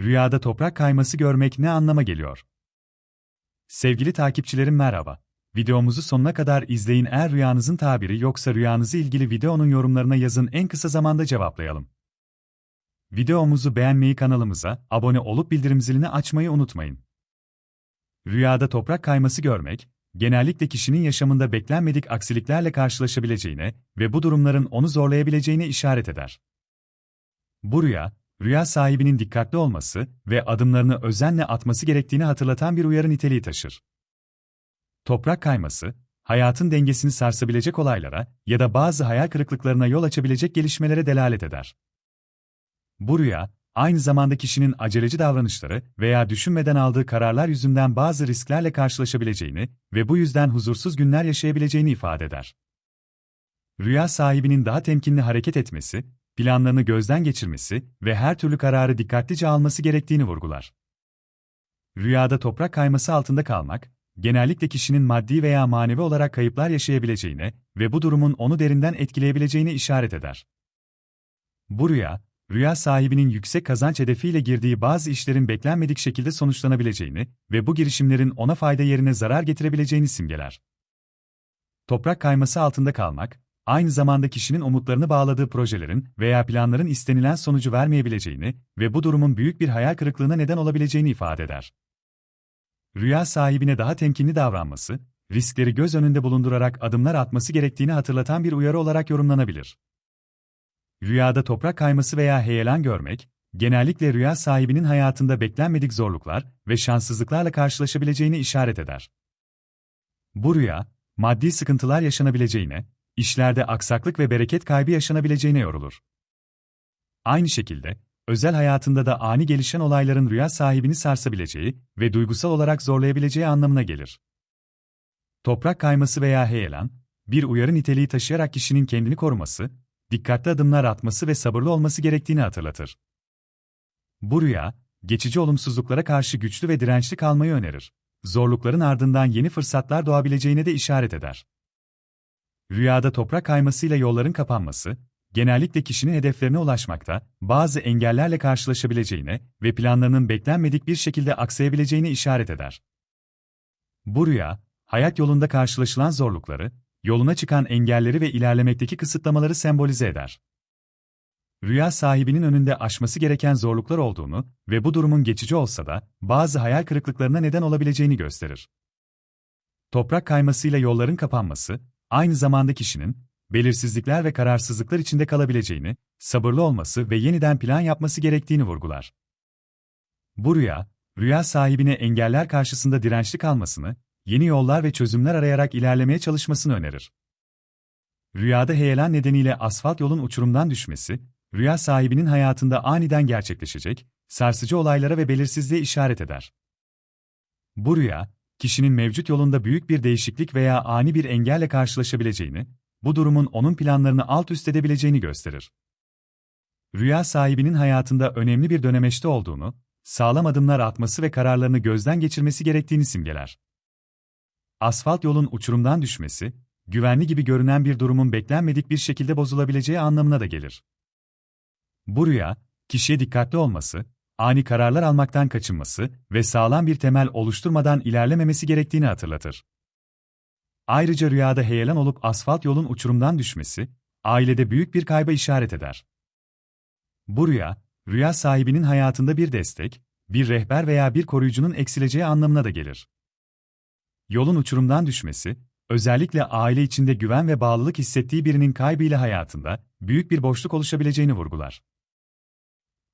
Rüyada toprak kayması görmek ne anlama geliyor? Sevgili takipçilerim merhaba. Videomuzu sonuna kadar izleyin eğer rüyanızın tabiri yoksa rüyanızı ilgili videonun yorumlarına yazın en kısa zamanda cevaplayalım. Videomuzu beğenmeyi kanalımıza, abone olup bildirim zilini açmayı unutmayın. Rüyada toprak kayması görmek, genellikle kişinin yaşamında beklenmedik aksiliklerle karşılaşabileceğine ve bu durumların onu zorlayabileceğine işaret eder. Bu rüya, rüya sahibinin dikkatli olması ve adımlarını özenle atması gerektiğini hatırlatan bir uyarı niteliği taşır. Toprak kayması, hayatın dengesini sarsabilecek olaylara ya da bazı hayal kırıklıklarına yol açabilecek gelişmelere delalet eder. Bu rüya, aynı zamanda kişinin aceleci davranışları veya düşünmeden aldığı kararlar yüzünden bazı risklerle karşılaşabileceğini ve bu yüzden huzursuz günler yaşayabileceğini ifade eder. Rüya sahibinin daha temkinli hareket etmesi, planlarını gözden geçirmesi ve her türlü kararı dikkatlice alması gerektiğini vurgular. Rüyada toprak kayması altında kalmak, genellikle kişinin maddi veya manevi olarak kayıplar yaşayabileceğine ve bu durumun onu derinden etkileyebileceğine işaret eder. Bu rüya, rüya sahibinin yüksek kazanç hedefiyle girdiği bazı işlerin beklenmedik şekilde sonuçlanabileceğini ve bu girişimlerin ona fayda yerine zarar getirebileceğini simgeler. Toprak kayması altında kalmak, aynı zamanda kişinin umutlarını bağladığı projelerin veya planların istenilen sonucu vermeyebileceğini ve bu durumun büyük bir hayal kırıklığına neden olabileceğini ifade eder. Rüya sahibine daha temkinli davranması, riskleri göz önünde bulundurarak adımlar atması gerektiğini hatırlatan bir uyarı olarak yorumlanabilir. Rüyada toprak kayması veya heyelan görmek, genellikle rüya sahibinin hayatında beklenmedik zorluklar ve şanssızlıklarla karşılaşabileceğini işaret eder. Bu rüya, maddi sıkıntılar yaşanabileceğine, işlerde aksaklık ve bereket kaybı yaşanabileceğine yorulur. Aynı şekilde, özel hayatında da ani gelişen olayların rüya sahibini sarsabileceği ve duygusal olarak zorlayabileceği anlamına gelir. Toprak kayması veya heyelan, bir uyarı niteliği taşıyarak kişinin kendini koruması, dikkatli adımlar atması ve sabırlı olması gerektiğini hatırlatır. Bu rüya, geçici olumsuzluklara karşı güçlü ve dirençli kalmayı önerir. Zorlukların ardından yeni fırsatlar doğabileceğine de işaret eder. Rüyada toprak kaymasıyla yolların kapanması, genellikle kişinin hedeflerine ulaşmakta, bazı engellerle karşılaşabileceğine ve planlarının beklenmedik bir şekilde aksayabileceğine işaret eder. Bu rüya, hayat yolunda karşılaşılan zorlukları, yoluna çıkan engelleri ve ilerlemekteki kısıtlamaları sembolize eder. Rüya sahibinin önünde aşması gereken zorluklar olduğunu ve bu durumun geçici olsa da bazı hayal kırıklıklarına neden olabileceğini gösterir. Toprak kaymasıyla yolların kapanması, aynı zamanda kişinin belirsizlikler ve kararsızlıklar içinde kalabileceğini, sabırlı olması ve yeniden plan yapması gerektiğini vurgular. Bu rüya, rüya sahibine engeller karşısında dirençli kalmasını, yeni yollar ve çözümler arayarak ilerlemeye çalışmasını önerir. Rüyada heyelan nedeniyle asfalt yolun uçurumdan düşmesi, rüya sahibinin hayatında aniden gerçekleşecek, sarsıcı olaylara ve belirsizliğe işaret eder. Bu rüya, kişinin mevcut yolunda büyük bir değişiklik veya ani bir engelle karşılaşabileceğini, bu durumun onun planlarını alt üst edebileceğini gösterir. Rüya sahibinin hayatında önemli bir dönemeçte olduğunu, sağlam adımlar atması ve kararlarını gözden geçirmesi gerektiğini simgeler. Asfalt yolun uçurumdan düşmesi, güvenli gibi görünen bir durumun beklenmedik bir şekilde bozulabileceği anlamına da gelir. Bu rüya, kişiye dikkatli olması, ani kararlar almaktan kaçınması ve sağlam bir temel oluşturmadan ilerlememesi gerektiğini hatırlatır. Ayrıca rüyada heyelan olup asfalt yolun uçurumdan düşmesi, ailede büyük bir kayba işaret eder. Bu rüya, rüya sahibinin hayatında bir destek, bir rehber veya bir koruyucunun eksileceği anlamına da gelir. Yolun uçurumdan düşmesi, özellikle aile içinde güven ve bağlılık hissettiği birinin kaybıyla hayatında büyük bir boşluk oluşabileceğini vurgular.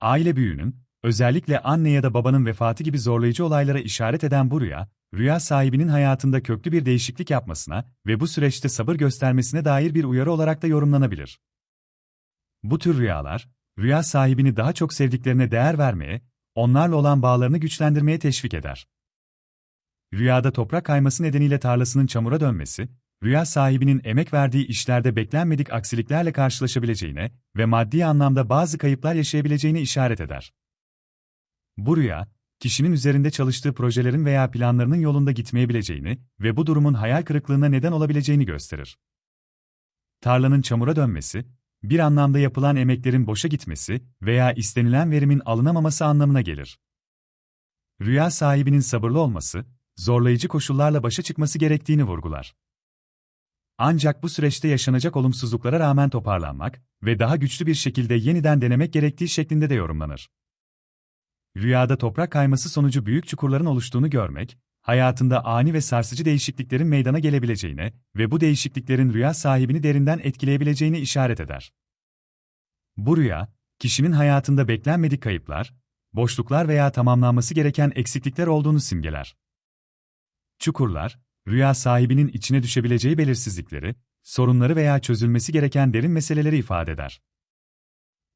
Aile büyüğünün, özellikle anne ya da babanın vefatı gibi zorlayıcı olaylara işaret eden bu rüya, rüya sahibinin hayatında köklü bir değişiklik yapmasına ve bu süreçte sabır göstermesine dair bir uyarı olarak da yorumlanabilir. Bu tür rüyalar, rüya sahibini daha çok sevdiklerine değer vermeye, onlarla olan bağlarını güçlendirmeye teşvik eder. Rüyada toprak kayması nedeniyle tarlasının çamura dönmesi, rüya sahibinin emek verdiği işlerde beklenmedik aksiliklerle karşılaşabileceğine ve maddi anlamda bazı kayıplar yaşayabileceğine işaret eder. Bu rüya, kişinin üzerinde çalıştığı projelerin veya planlarının yolunda gitmeyebileceğini ve bu durumun hayal kırıklığına neden olabileceğini gösterir. Tarlanın çamura dönmesi, bir anlamda yapılan emeklerin boşa gitmesi veya istenilen verimin alınamaması anlamına gelir. Rüya sahibinin sabırlı olması, zorlayıcı koşullarla başa çıkması gerektiğini vurgular. Ancak bu süreçte yaşanacak olumsuzluklara rağmen toparlanmak ve daha güçlü bir şekilde yeniden denemek gerektiği şeklinde de yorumlanır. Rüyada toprak kayması sonucu büyük çukurların oluştuğunu görmek, hayatında ani ve sarsıcı değişikliklerin meydana gelebileceğine ve bu değişikliklerin rüya sahibini derinden etkileyebileceğini işaret eder. Bu rüya, kişinin hayatında beklenmedik kayıplar, boşluklar veya tamamlanması gereken eksiklikler olduğunu simgeler. Çukurlar, rüya sahibinin içine düşebileceği belirsizlikleri, sorunları veya çözülmesi gereken derin meseleleri ifade eder.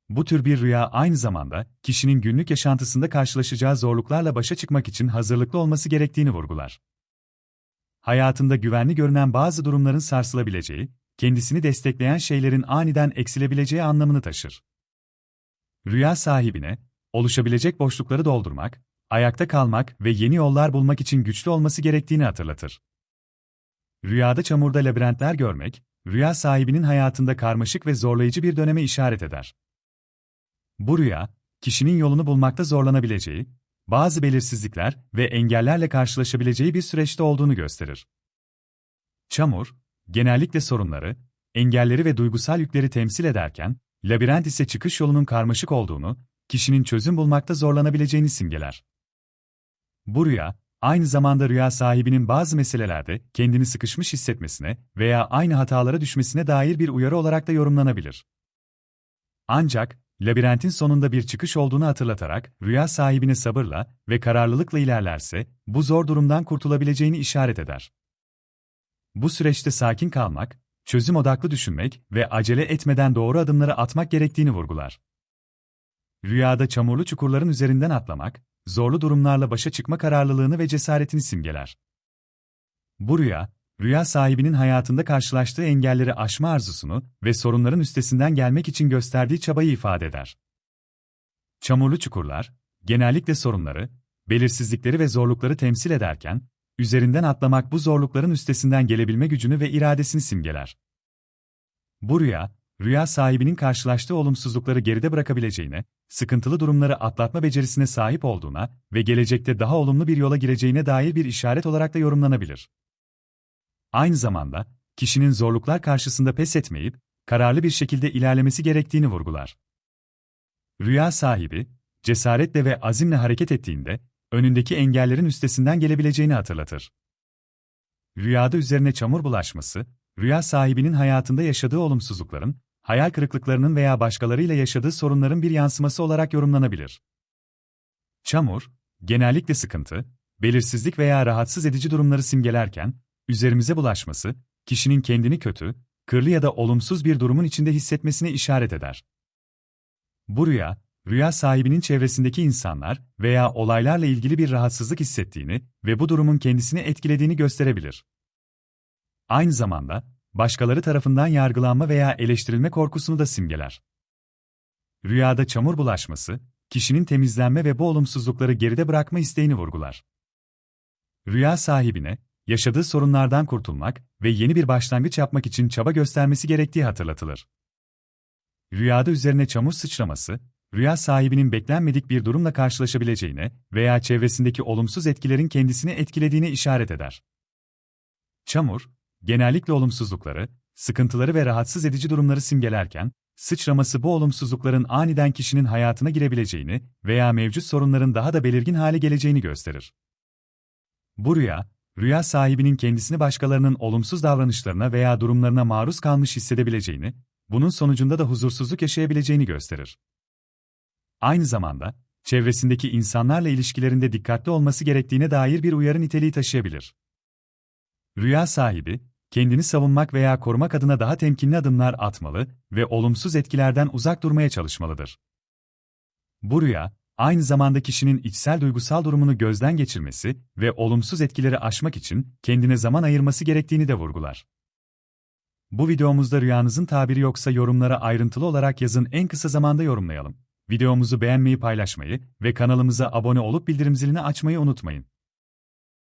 Bu tür bir rüya aynı zamanda, kişinin günlük yaşantısında karşılaşacağı zorluklarla başa çıkmak için hazırlıklı olması gerektiğini vurgular. Hayatında güvenli görünen bazı durumların sarsılabileceği, kendisini destekleyen şeylerin aniden eksilebileceği anlamını taşır. Rüya sahibine, oluşabilecek boşlukları doldurmak, ayakta kalmak ve yeni yollar bulmak için güçlü olması gerektiğini hatırlatır. Rüyada çamurda labirentler görmek, rüya sahibinin hayatında karmaşık ve zorlayıcı bir döneme işaret eder. Bu rüya, kişinin yolunu bulmakta zorlanabileceği, bazı belirsizlikler ve engellerle karşılaşabileceği bir süreçte olduğunu gösterir. Çamur, genellikle sorunları, engelleri ve duygusal yükleri temsil ederken, labirent ise çıkış yolunun karmaşık olduğunu, kişinin çözüm bulmakta zorlanabileceğini simgeler. Bu rüya, aynı zamanda rüya sahibinin bazı meselelerde kendini sıkışmış hissetmesine veya aynı hatalara düşmesine dair bir uyarı olarak da yorumlanabilir. Ancak, labirentin sonunda bir çıkış olduğunu hatırlatarak, rüya sahibine sabırla ve kararlılıkla ilerlerse, bu zor durumdan kurtulabileceğini işaret eder. Bu süreçte sakin kalmak, çözüm odaklı düşünmek ve acele etmeden doğru adımları atmak gerektiğini vurgular. Rüyada çamurlu çukurların üzerinden atlamak, zorlu durumlarla başa çıkma kararlılığını ve cesaretini simgeler. Bu rüya, rüya sahibinin hayatında karşılaştığı engelleri aşma arzusunu ve sorunların üstesinden gelmek için gösterdiği çabayı ifade eder. Çamurlu çukurlar, genellikle sorunları, belirsizlikleri ve zorlukları temsil ederken, üzerinden atlamak bu zorlukların üstesinden gelebilme gücünü ve iradesini simgeler. Bu rüya, rüya sahibinin karşılaştığı olumsuzlukları geride bırakabileceğine, sıkıntılı durumları atlatma becerisine sahip olduğuna ve gelecekte daha olumlu bir yola gireceğine dair bir işaret olarak da yorumlanabilir. Aynı zamanda, kişinin zorluklar karşısında pes etmeyip, kararlı bir şekilde ilerlemesi gerektiğini vurgular. Rüya sahibi, cesaretle ve azimle hareket ettiğinde, önündeki engellerin üstesinden gelebileceğini hatırlatır. Rüyada üzerine çamur bulaşması, rüya sahibinin hayatında yaşadığı olumsuzlukların, hayal kırıklıklarının veya başkalarıyla yaşadığı sorunların bir yansıması olarak yorumlanabilir. Çamur, genellikle sıkıntı, belirsizlik veya rahatsız edici durumları simgelerken, üzerimize bulaşması, kişinin kendini kötü, kırlı ya da olumsuz bir durumun içinde hissetmesine işaret eder. Bu rüya, rüya sahibinin çevresindeki insanlar veya olaylarla ilgili bir rahatsızlık hissettiğini ve bu durumun kendisini etkilediğini gösterebilir. Aynı zamanda, başkaları tarafından yargılanma veya eleştirilme korkusunu da simgeler. Rüyada çamur bulaşması, kişinin temizlenme ve bu olumsuzlukları geride bırakma isteğini vurgular. Rüya sahibine, yaşadığı sorunlardan kurtulmak ve yeni bir başlangıç yapmak için çaba göstermesi gerektiği hatırlatılır. Rüyada üzerine çamur sıçraması, rüya sahibinin beklenmedik bir durumla karşılaşabileceğine veya çevresindeki olumsuz etkilerin kendisini etkilediğine işaret eder. Çamur, genellikle olumsuzlukları, sıkıntıları ve rahatsız edici durumları simgelerken, sıçraması bu olumsuzlukların aniden kişinin hayatına girebileceğini veya mevcut sorunların daha da belirgin hale geleceğini gösterir. Bu rüya, rüya sahibinin kendisini başkalarının olumsuz davranışlarına veya durumlarına maruz kalmış hissedebileceğini, bunun sonucunda da huzursuzluk yaşayabileceğini gösterir. Aynı zamanda, çevresindeki insanlarla ilişkilerinde dikkatli olması gerektiğine dair bir uyarı niteliği taşıyabilir. Rüya sahibi, kendini savunmak veya korumak adına daha temkinli adımlar atmalı ve olumsuz etkilerden uzak durmaya çalışmalıdır. Bu rüya, aynı zamanda kişinin içsel duygusal durumunu gözden geçirmesi ve olumsuz etkileri aşmak için kendine zaman ayırması gerektiğini de vurgular. Bu videomuzda rüyanızın tabiri yoksa yorumlara ayrıntılı olarak yazın en kısa zamanda yorumlayalım. Videomuzu beğenmeyi paylaşmayı ve kanalımıza abone olup bildirim zilini açmayı unutmayın.